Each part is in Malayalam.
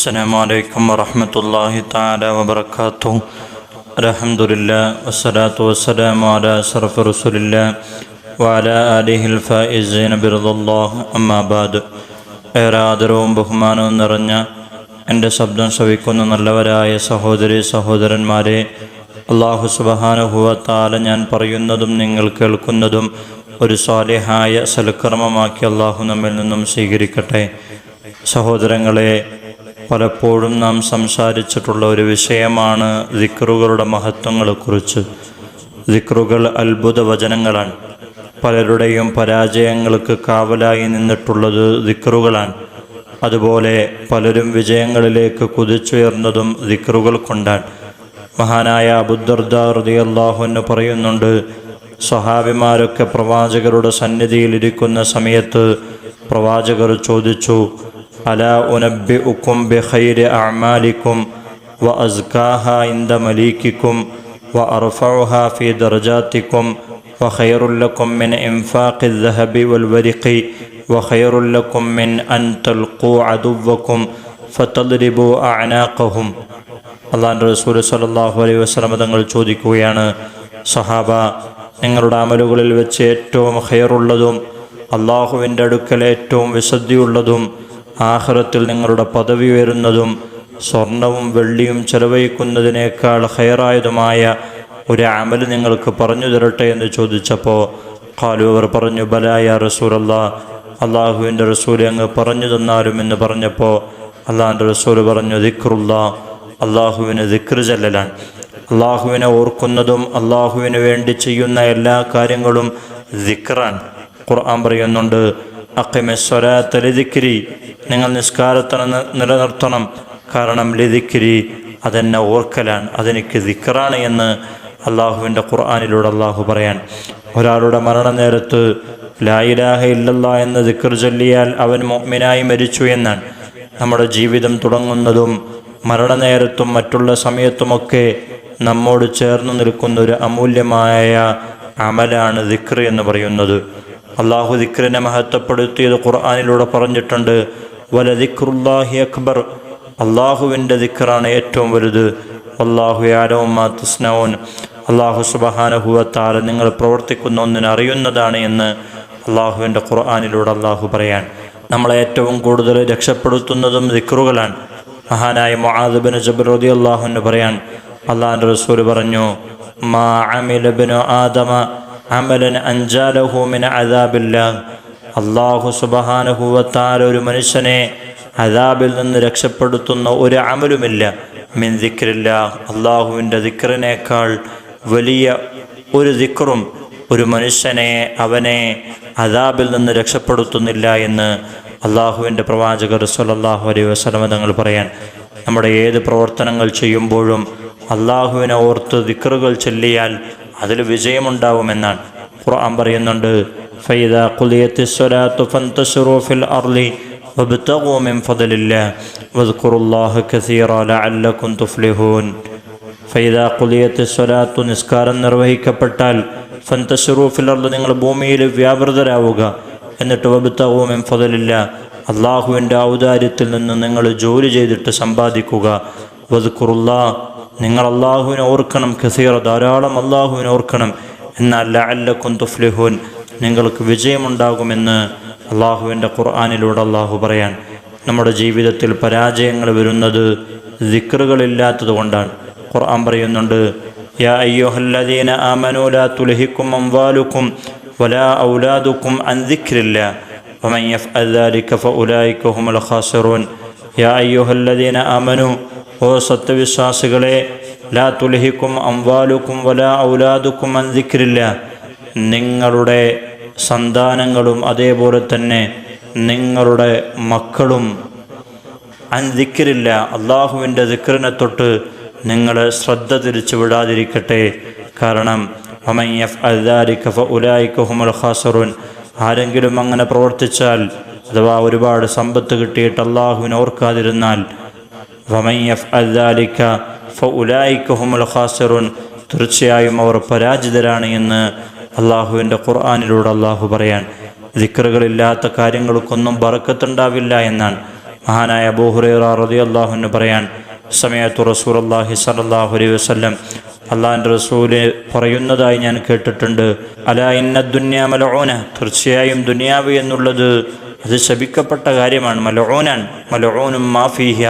السلام عليكم ورحمة الله تعالى وبركاته الحمد لله والصلاة والسلام على أشرف رسول الله وعلى آله الفائزين برضا الله أما بعد ഏറെ ആദരവും ബഹുമാനവും നിറഞ്ഞ എൻ്റെ ശബ്ദം ശ്രവിക്കുന്ന നല്ലവരായ സഹോദരി സഹോദരന്മാരെ അള്ളാഹു സുബഹാനുഭവത്താല ഞാൻ പറയുന്നതും നിങ്ങൾ കേൾക്കുന്നതും ഒരു സ്വാലിഹായ സൽക്കർമ്മമാക്കി അള്ളാഹു നമ്മിൽ നിന്നും സ്വീകരിക്കട്ടെ സഹോദരങ്ങളെ പലപ്പോഴും നാം സംസാരിച്ചിട്ടുള്ള ഒരു വിഷയമാണ് ദിക്റുകളുടെ മഹത്വങ്ങളെക്കുറിച്ച്. ദിക്റുകൾ അത്ഭുത വചനങ്ങളാണ്. പലരുടെയും പരാജയങ്ങൾക്ക് കാവലായി നിന്നിട്ടുള്ളത് ദിക്റുകളാണ്. അതുപോലെ പലരും വിജയങ്ങളിലേക്ക് കുതിച്ചുയർന്നതും ദിക്റുകൾ കൊണ്ടാണ്. മഹാനായ അബുദർദ റളിയല്ലാഹു പറയുന്നുണ്ട് സ്വഹാബിമാരൊക്കെ പ്രവാചകരുടെ സന്നിധിയിൽ സമയത്ത് പ്രവാചകർ ചോദിച്ചു അല ഉനബി ഉക്കും ബിഖൈരി അമാലിക്കും വ അസ്കാഹ ഇന്ദ മലീക്കിക്കും വ അർഫഉഹ ഫി ദർജാത്തിക്കും വ ഖൈറുല്ലക്കും മിൻ ഇൻഫാഖി الذهب والورق وخير لكم من أن تلقوا عدوكم فتضربوا أعناقهم അള്ളാഹാൻ്റെ റസൂൽ സല്ലാഹു അലൈഹി വസ്ലമ തങ്ങൾ ചോദിക്കുകയാണ് സഹാബ നിങ്ങളുടെ അമലുകളിൽ വെച്ച് ഏറ്റവും ഹെയറുള്ളതും അള്ളാഹുവിൻ്റെ അടുക്കൽ ഏറ്റവും വിശുദ്ധിയുള്ളതും ആഹ്റത്തിൽ നിങ്ങളുടെ പദവി ഉയരുന്നതും സ്വർണവും വെള്ളിയും ചെലവഴിക്കുന്നതിനേക്കാൾ ഹയറായതുമായ ഒരു അമൽ നിങ്ങൾക്ക് പറഞ്ഞു തരട്ടെ എന്ന് ചോദിച്ചപ്പോൾ ഖാലു അവർ പറഞ്ഞു ബലായ റസൂൽ അള്ളാഹുവിന്റെ റസൂൽ അങ്ങ് പറഞ്ഞു തന്നാലും എന്ന് പറഞ്ഞപ്പോൾ അള്ളാഹിന്റെ റസൂൽ പറഞ്ഞു ദിക്റുല്ല. അള്ളാഹുവിന് ദിക്ർ ചെല്ലലാണ്. അള്ളാഹുവിനെ ഓർക്കുന്നതും അള്ളാഹുവിന് വേണ്ടി ചെയ്യുന്ന എല്ലാ കാര്യങ്ങളും ദിക്റാൻ ഖുർആൻ പറയുന്നുണ്ട് അക്കിമെസ്വരാത്ത ലിതിക്കിരി നിങ്ങൾ നിസ്കാരത്തിന് നിലനിർത്തണം. കാരണം ലിതിക്കിരി അതെന്നെ ഓർക്കലാണ്. അതെനിക്ക് ദിക്കറാണ് എന്ന് അള്ളാഹുവിന്റെ ഖുർആാനിലൂടെ അള്ളാഹു പറയാൻ. ഒരാളുടെ മരണനേരത്ത് ലായിലാഹ ഇല്ലല്ല എന്ന് ദിക്കർ ചൊല്ലിയാൽ അവൻ മുഅ്മിനായി മരിച്ചു എന്നാണ്. നമ്മുടെ ജീവിതം തുടങ്ങുന്നതും മരണനേരത്തും മറ്റുള്ള സമയത്തുമൊക്കെ നമ്മോട് ചേർന്ന് നിൽക്കുന്ന ഒരു അമൂല്യമായ അമലാണ് ദിക്ർ എന്ന് പറയുന്നത്. അള്ളാഹു ദിക്റിനെ മഹത്വപ്പെടുത്തിയത് ഖുർആാനിലൂടെ പറഞ്ഞിട്ടുണ്ട്. വല ദിക്റുല്ലാഹി അക്ബർ. അള്ളാഹുവിന്റെ ദിക്റാണ് ഏറ്റവും വലുത്. അള്ളാഹു യാലവുമാ തുസ്നൗൻ അള്ളാഹു സുബഹാനഹുവത്താല നിങ്ങൾ പ്രവർത്തിക്കുന്ന ഒന്നിനെ അറിയുന്നതാണ് എന്ന് അള്ളാഹുവിന്റെ ഖുർആാനിലൂടെ അള്ളാഹു പറയാൻ. നമ്മളെ ഏറ്റവും കൂടുതൽ രക്ഷപ്പെടുത്തുന്നതും ദിക്റുകളാണ്. മഹാനായ മുആദബിന് ജബർ റതി അള്ളാഹുവിന് പറയാൻ. അള്ളാഹിന്റെ റസൂൽ പറഞ്ഞു മാ അമിലബിനു ആദമ അമലൻ അഞ്ചാലഹൂമിന് അതാബില്ല അള്ളാഹു സുബഹാനഹുവത്താല ഒരു മനുഷ്യനെ അതാബിൽ നിന്ന് രക്ഷപ്പെടുത്തുന്ന ഒരു അമലുമില്ല. മിൻ അള്ളാഹുവിന്റെ ദിക്റിനേക്കാൾ വലിയ ഒരു ദിക്റും ഒരു മനുഷ്യനെ അവനെ അതാബിൽ നിന്ന് രക്ഷപ്പെടുത്തുന്നില്ല എന്ന് അള്ളാഹുവിന്റെ പ്രവാചകർ സല്ലല്ലാഹു അലൈഹി വസ്ലമ തങ്ങൾ പറയാൻ നമ്മുടെ ഏത് പ്രവർത്തനങ്ങൾ ചെയ്യുമ്പോഴും അള്ളാഹുവിനെ ഓർത്ത് ദിക്റുകൾ ചൊല്ലിയാൽ അതിൽ വിജയമുണ്ടാവുമെന്നാണ് ഖുർആൻ പറയുന്നുണ്ട് ഫൈദ ഖുലിയത്തി സ്വലാത്തു ഫന്തശിറു ഫിൽ അർളി وابتغوا من فضل الله واذكروا الله كثيرا لعلكم تفلحون ഫൈദാ കുലിയത്ത് സ്വലാത്തു നിസ്കാരം നിർവഹിക്കപ്പെട്ടാൽ ഫന്തശുറു ഫിലർദ് നിങ്ങൾ ഭൂമിയിൽ വ്യാപൃതരാവുക എന്നിട്ട് വബുത്തവും എംഫതലില്ല അള്ളാഹുവിൻ്റെ ഔദാര്യത്തിൽ നിന്ന് നിങ്ങൾ ജോലി ചെയ്തിട്ട് സമ്പാദിക്കുക വതുക്കുറുള്ള നിങ്ങൾ അള്ളാഹുവിനെ ഓർക്കണം ഖസീറ ധാരാളം അള്ളാഹുവിനെ ഓർക്കണം എന്നാൽ ലഅല്ലക്കും തുഫ്ലിഹൂൻ നിങ്ങൾക്ക് വിജയമുണ്ടാകുമെന്ന് അള്ളാഹുവിൻ്റെ ഖുർആാനിലൂടെ അള്ളാഹു പറയാൻ നമ്മുടെ ജീവിതത്തിൽ പരാജയങ്ങൾ വരുന്നത് ദിക്റുകളില്ലാത്തത് കൊണ്ടാണ് ഖുർആൻ പറയുന്നുണ്ട് യാ അയ്യോഹല്ലദീന ആമനു ലാ തുലഹിക്കും അംവാലുക്കും വലാ ഔലാദുക്കും അൻ ദിക്രില്ല ومن يفعل ذلك فأولئك هم الخاسرون يا أيها الذين آمنوا ഓ സത്യവിശ്വാസികളെ ലാ തുലഹിക്കും അംവാലുക്കും വല ഔലാദുക്കും അൻ ദിക്രില്ല. നിങ്ങളുടെ സന്താനങ്ങളും അതേപോലെ തന്നെ നിങ്ങളുടെ മക്കളും അൻ ദിക്രില്ല. അള്ളാഹുവിന്റെ ദിക്കറിനെ തൊട്ട് നിങ്ങൾ ശ്രദ്ധ തിരിച്ചു വിടാതിരിക്കട്ടെ. കാരണം ഉലായിക്കഹുമുൽ ഖാസറുൻ. ആരെങ്കിലും അങ്ങനെ പ്രവർത്തിച്ചാൽ അഥവാ ഒരുപാട് സമ്പത്ത് കിട്ടിയിട്ട് അള്ളാഹുവിനെ ഓർക്കാതിരുന്നാൽ ഉലായിക്കഹുമുൽ ഖാസറുൻ തീർച്ചയായും അവർ പരാജിതരാണ് എന്ന് അള്ളാഹുവിന്റെ ഖുർആാനിലൂടെ അള്ളാഹു പറയാൻ. ദിക്കറുകളില്ലാത്ത കാര്യങ്ങൾക്കൊന്നും ബറക്കത്തുണ്ടാവില്ല എന്നാണ്. മഹാനായ അബൂഹുറൈറ റതി അള്ളാഹുവിന് പറയാൻ സമയത്ത് റസൂർ അള്ളാഹി സലാഹു അലൈഹി വസ്ലം അള്ളാഹിന്റെ റസൂൽ പറയുന്നതായി ഞാൻ കേട്ടിട്ടുണ്ട്. അല ഇന്ന ദുന്യാ മലഓന തീർച്ചയായും ദുനിയാവ് എന്നുള്ളത് അത് ശപിക്കപ്പെട്ട കാര്യമാണ്. മലഓനാൻ മലഓനും മാഫീഹ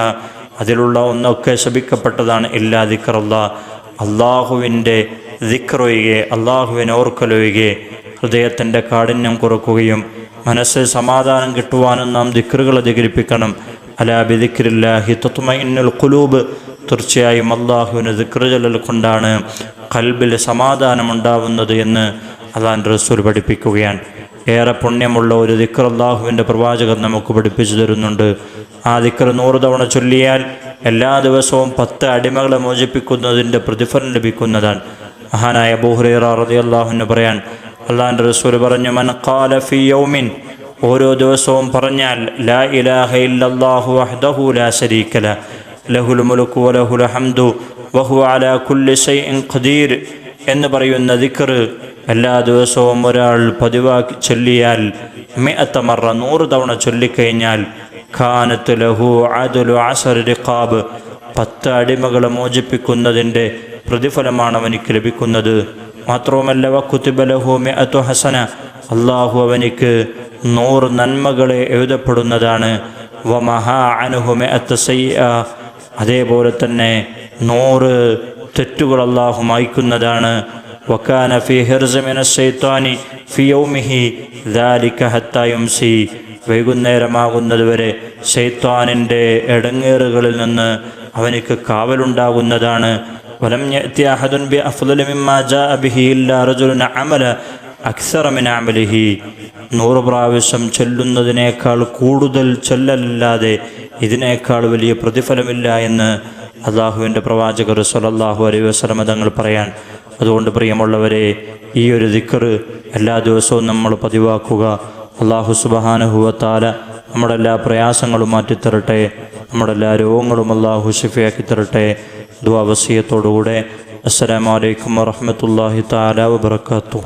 അതിലുള്ള ഒന്നൊക്കെ ശപിക്കപ്പെട്ടതാണ് ഇല്ലാ ദിക്കറുള്ള അള്ളാഹുവിന്റെ ദിക്റൊഴികെ അള്ളാഹുവിനെ ഓർക്കലൊഴികെ ഹൃദയത്തിന്റെ കാഠിന്യം കുറക്കുകയും മനസ്സ് സമാധാനം കിട്ടുവാനും നാം ദിക്റുകൾ അധികരിപ്പിക്കണം. അലാ ബിദിക്രില്ലാഹി തത്മഇന്നുൽ കുലൂബ് തീർച്ചയായും അള്ളാഹുവിന് ദിക്കറുചലൽ കൊണ്ടാണ് കൽബിൽ സമാധാനമുണ്ടാവുന്നത് എന്ന് അതാൻ റസൂൽ പഠിപ്പിക്കുകയാണ്. ഏറെ പുണ്യമുള്ള ഒരു ദിക്ർ അള്ളാഹുവിന്റെ പ്രവാചകൻ നമുക്ക് പഠിപ്പിച്ചു തരുന്നുണ്ട്. ആ ദിക്ർ നൂറ് തവണ ചൊല്ലിയാൽ എല്ലാ ദിവസവും പത്ത് അടിമകളെ മോചിപ്പിക്കുന്നതിന്റെ പ്രതിഫലം ലഭിക്കുന്നതാണ്. മഹാനായ ബുഹ്റൈറ റതി അള്ളാഹുവിന് പറയാൻ അള്ളാഹിന്റെ റസൂൽ പറഞ്ഞു മൻ ഖാല യൗമിൻ ഓരോ ദിവസവും പറഞ്ഞാൽ ലാ ഇലാഹ ഇല്ലല്ലാഹു വഹ്ദഹു ലാ ശരീക ല ലഹുൽ മുലുക്കു വലഹുൽ ഹംദു വഹു അലാ കുല്ലി ഷൈഇൻ ഖദീർ എന്ന് പറയുന്ന ദിക്ർ എല്ലാ ദിവസവും ഒരാൾ പതിവാക്കി ചൊല്ലിയാൽ മിഅത്തമറ നൂറ് തവണ ചൊല്ലിക്കഴിഞ്ഞാൽ ഖാനത്ത് ലഹു അദുലു അസർ റിഖാബ് പത്ത് അടിമകളെ മോചിപ്പിക്കുന്നതിന്റെ പ്രതിഫലമാണ് അവനിക്ക് ലഭിക്കുന്നത്. മാത്രവുമല്ല വക്കുത്തിബലഹു മിഅത്തു ഹസന. അള്ളാഹു അവനിക്ക് നൂറ് നന്മകളെ എഴുതപ്പെടുന്നതാണ്. വ മഹാ അനുഹു മിഅത്ത് സയ്യ അതേപോലെ തന്നെ നൂറ് തെറ്റുകൾ അള്ളാഹു മായ്ക്കുന്നതാണ്. വക്കാന هرز من الشيطان في യൗമിഹി ദാലിക ഹത്താ يمسي. വൈകുന്നേരമാകുന്നതുവരെ ശൈത്താനിന്റെ ഇടങ്ങേറുകളിൽ നിന്ന് അവനിക്ക് കാവലുണ്ടാകുന്നതാണ്. വലം യഅതി അഹദുൻ ബി അഫ്ളലി മിമ്മാ ജാഅ ബിഹി ഇല്ലാ റജുലുൻ അമല അക്സറ മിൻ അമലിഹി. നൂറ് പ്രാവശ്യം ചൊല്ലുന്നതിനേക്കാൾ കൂടുതൽ ചൊല്ലല്ലാതെ ഇതിനേക്കാൾ വലിയ പ്രതിഫലമില്ല എന്ന് അള്ളാഹുവിന്റെ പ്രവാചകർ സലല്ലാഹു അലൈഹി വസ്ലമ തങ്ങൾ പറയാൻ അതുകൊണ്ട് പ്രിയമുള്ളവരെ ഈ ഒരു ദിക്കറ് എല്ലാ ദിവസവും നമ്മൾ പതിവാക്കുക. അള്ളാഹു സുബഹാനുഹുവത്താല നമ്മുടെ എല്ലാ പ്രയാസങ്ങളും മാറ്റിത്തരട്ടെ. നമ്മുടെ എല്ലാ രോഗങ്ങളും അള്ളാഹു ഷിഫയാക്കി തരട്ടെ. ദ്വാവസീയത്തോടുകൂടെ അസ്സലാമലൈക്കും വറഹമത്തല്ലാഹി താല വബർക്കാത്തു